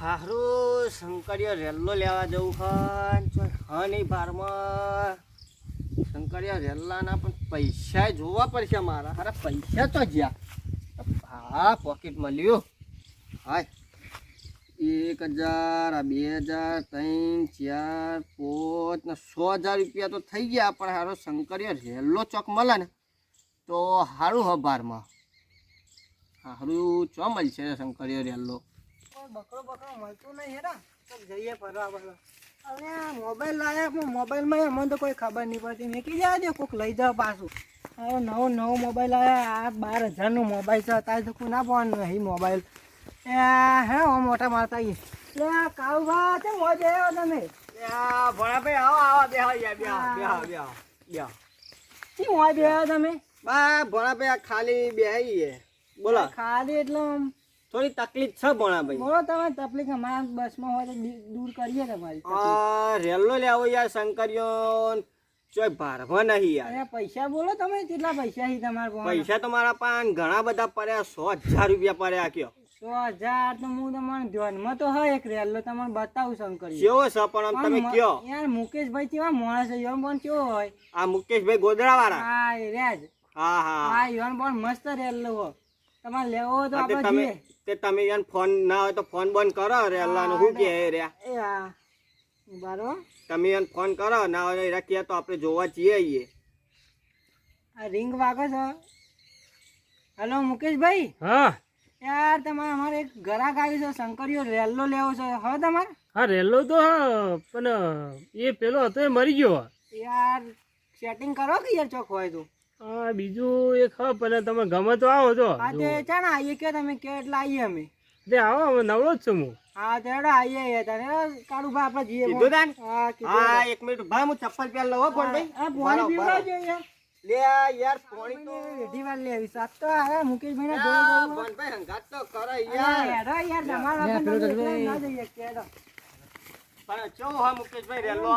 હારું શંકરિયો રેલ્લો લેવા જવું ખન. હા નહીં બારમાં શંકરિયા રેલ્લાના પણ પૈસા જોવા પડશે મારા. હારા પૈસા તો જ્યાં. હા પોકેટ મળ્યું. હાય. એક હજાર બે હજાર, ત્રણ, ચાર, પાંચ, ને સો હજાર રૂપિયા તો થઈ ગયા, પણ હારો શંકરિયા રેલ્લો ચોક મળે ને, તો સારું હ બારમાં સારું ચો મળશે શંકરિયો રેલ્લો બકરો બકરો મળતું નહીં હેરા જઈએ ફરવા બરવા હવે મોબાઈલ લાયા પણ મોબાઈલમાં અમને તો કોઈ ખબર નહીં પડતી. મેં કીધું આજે કોઈક લઈ જાવ પાછું. હવે નવો નવો મોબાઈલ આવ્યા આ બાર હજારનો મોબાઈલ છે. અત્યારે તો કોઈ ના ફોન નહીં મોબાઈલ? એ હે હું મોટા મારતા લે કાળુભા છે મોજ આવ્યો તમે ભણાભાઈ આવો આવો બે બેહો બેહો બેહો બેહો. શું મોજ આવ્યો તમે? બા ભણાભાઈ ખાલી બે બોલો. ખાલી એટલે થોડી તકલીફ છે ભણાભાઈ બોલો તમે તકલીફ અમારા બસમાં હોય તો દૂર કરીએ તમારી આ રેલો લેવો યાર શંકરિયો ચોય ભારવા નહીં યાર. પૈસા બોલો તમે કેટલા પૈસા છે તમારા પાસે પૈસા તો મારા પાસે ઘણા બધા પડ્યા સો હજાર રૂપિયા પડ્યા કયો. સો હજાર તો હું તમારે ધ્યાનમાં તો હા એક રેલો તમને બતાવું શંકર કેવો છે પણ આમ તમે કયો? યાર મુકેશભાઈ કેવા માણસ છે યોન બોન કેવો હોય? આ મુકેશભાઈ ગોદરા વાળા હા એ રેજ હા હા. હા યોન પણ મસ્ત રેલો હો તમારે લેવો હોય તો આપણે તમે તે તમે યાર ફોન ના હોય તો ફોન બંધ કરો રેલ્લાનો હું કે રે? એ હા. બારો તમે યાર ફોન કરો ના હોય એરા કહે તો આપણે જોવા જઈએ આઈએ. આ રિંગ વાગે છે. હેલો મુકેશભાઈ? હા. યાર તમારે અમારે એક ગ્રાહક આવ્યું છે શંકરીયો રેલો લેવો છે. હવે તમારે? હા રેલો તો હા પણ એ પેલો હતો એ મરી ગયો. યાર સેટિંગ કરો કે યાર ચોક હોય તો? હા બીજું એક હા પણ તમે ગમે તો આવો છો આવીએ કે તમે કે એટલે આવીએ અમે. તે આવો હવે નવરો જ છું હું. આવીએ કાળું આપણે જઈએ કીધું તાન? હા એક મિનિટ ભાઈ હું ચપ્પલ પહેર લઉં હો ફોનભાઈ હા પાણી પીવડાવજો યાર લે આ યાર પાણી તો રેડી વાર લે આવી સાત તો ના આ જોડે ફોનભાઈ હંગાત તો કરો યાર. યાર તમારા વગર તો એકલા ના જઈએ કે હેડો. પણ ચો હા. મુકેશભાઈ રેલો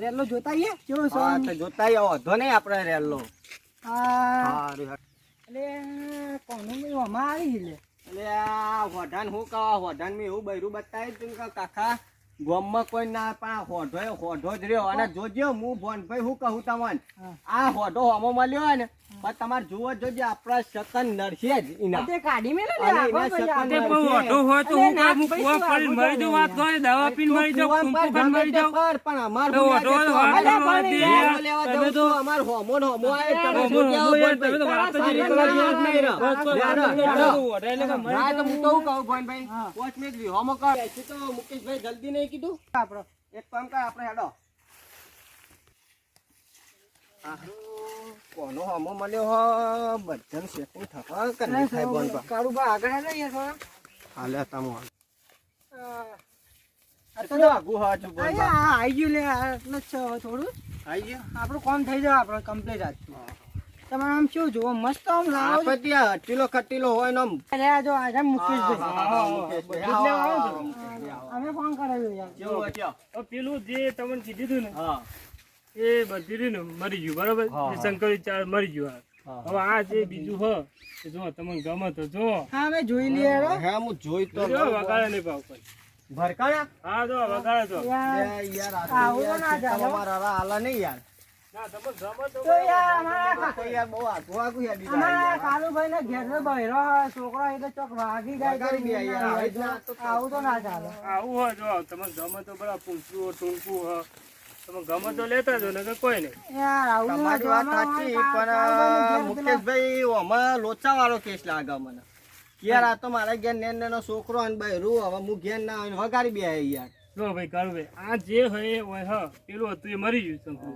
રેલો કેવો જોતા કેવો આપણે રેલો હોઢાન હું કહો હોઢાન મેં એવું બૈરું બતાવી કાકા ગોમમાં કોઈ ના પણ હોઢો એ હોઢો જ રહ્યો. અને જોજો હું ભોનભાઈ હું કહું તમને. આ હોઢો હોમો મળ્યો હોય ને પણ તમારે જુઓ જોજો આપણા શકન નરશે જ ઈના તે કાઢી મેલે ભાઈ આપણે. તે બહુ હોય તો હું કામ ભાઈ, શું પડીને આગળ મરી જાઉં વાત જવાનું દવા પીને મરી જાઉં કુંકુ કુવામ મરી કર, પણ અમાર. લેવા તમે તો- તો અમાર હોમો હોમો આવે, તમે યાર, ભોનભાઈ. તમે તો વાત જ કરો. જેવા જ નહીં રહો. બસ, બસ, હેડો, બસ, હેડો. બસ, ઓઢાઈ લે કે મરી ના, તો હું તો કહું ભોનભાઈ, પાંચ મિનિટ હોમો કર. તો મુકેશભાઈ જલ્દી નહીં કીધું આપણો એક કામ કર આપણે હેડો કોનો હમો મળ્યો હો બધાને setting થવા કે નહીં થાય ભોનભા? કાળુ બા આગળ હે યાર થોડા હાલે તમો આ આગુ આઘું હા છું ભોનભા? આ આઈ ગયું લે આ એટલે જ છે થોડું આઈ ગયો? આપણું કામ થઈ જાય આપણે કમ્પ્લીટ આજથી તમારે આમ શું જોવો મસ્ત આમ લાવો આપણે ત્યાં હટીલો ખટીલો હોય ને આમ. જો આજે મુકેશભાઈ. બધું. અમે ફોન કરાવ્યો યાર? પેલું જે તમને કીધું ને હા, એ બધી રહ્યું ને મરી ગયું બરાબર. શંકરી ચાર મરી ગયું હવે આ જે બીજું હ. જો તમને ગમે તો જો. હા મેં જોઈ લઈએ હા, હું જોઈ તો જો વગાડે નહીં ભાવ કોઈ. ભરકાયા હા જો વગાડે તો યાર લે, આવું ના ચાલે. તમારા મારા હારા નહીં યાર. ના તમે ગમે તો તો યાર અમારા આ તો યાર બહુ આઘું આઘું યાર દીધા અમારા યાર. કાલુભાઈ ને ઘેર નો બહેરો છોકરો એટલે ચોક વાગી જાય આવી જ તો ના ચાલે. આવું હોય જો તમે ગમે તો બરાબર પૂછવું ટૂંકું હ. તમે ગમે તો લેતા જો ને કોઈ નહીં. તમારી વાત સાચી પણ મુકેશભાઈ લોચા વાળો કેસ લાગે મને. યાર આ તો મારા ઘેર નેન નેનો છોકરો અને બૈરું હવે હું ઘેર ના આવીને વગાડી બે યાર. જો ભાઈ કાળુભાઈ આ જે હોય એ હોય હ. પેલું હતું એ મરી ગયું શંકુ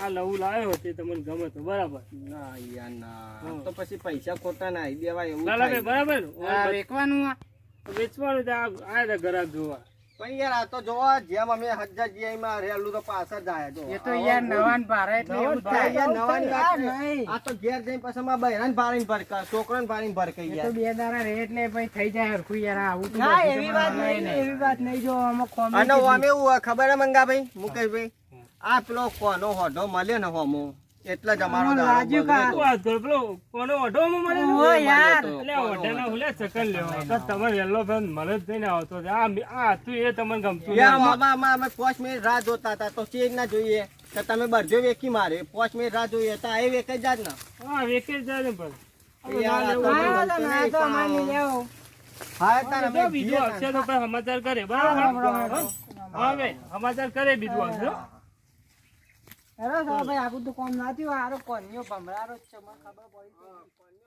આ નવું લાવ્યો તે તમને ગમે તો બરાબર. ના યાર ના. તો પછી પૈસા ખોટા ના આવી દેવાય એવું બરાબર. વેચવાનું આ? વેચવાનું છે આ આ છે જોવા. પણ યાર આ તો જોવા જેમ અમે હજાર જીઆઈમાં રહેલું તો પાછળ જાય જો એ તો યાર નવાન ભારે એટલે એવું થાય. યાર, નવાની વાત નહીં. નહીં. આ તો ઘેર જઈને પછી માં બહેરાન ભારીને ભરકા છોકરાને ભારીને ભરકાઈ યાર તો બે દાડા રે એટલે ભાઈ થઈ જાય હરખું યાર આવું તો ના, એવી વાત નહીં, એવી વાત નહીં જો અમે ખોમી અને. અમે ખબર હે મંગાભાઈ મુકેશભાઈ આ પેલો કોનો હોડો મળે ને હોમો એટલે જ અમારો મને કે? વાત કરો? પેલો કોનો ઓઢો છે? ઓહો યાર. એટલે ઓઢાના હુલે ચકન લેવા તો તમારે વહેલો ફેન મળે જ નહીં આવતો. આ આ તું એ તમને ગમતું યાર, નહીં. મામા, અમે અમે પાંચ મિનિટ રાહ જોતા હતા. તો ચેક ના જોઈએ. તો તમે બરજો વેકી મારે. 5 મિનિટ રાહ જોઈએ. તો આ એ વેક જ ને. હા વેકે જ ને હોય. હા, માની તાર અમે બીજું જઈએ તો સમાચાર કરે. બરાબર? હવે સમાચાર કરે બીજું સાહેબ ભાઈ આગળ તો કોમ ના થયું હારો કોન્યો ભમરારો જ છે, મને ખબર પડી.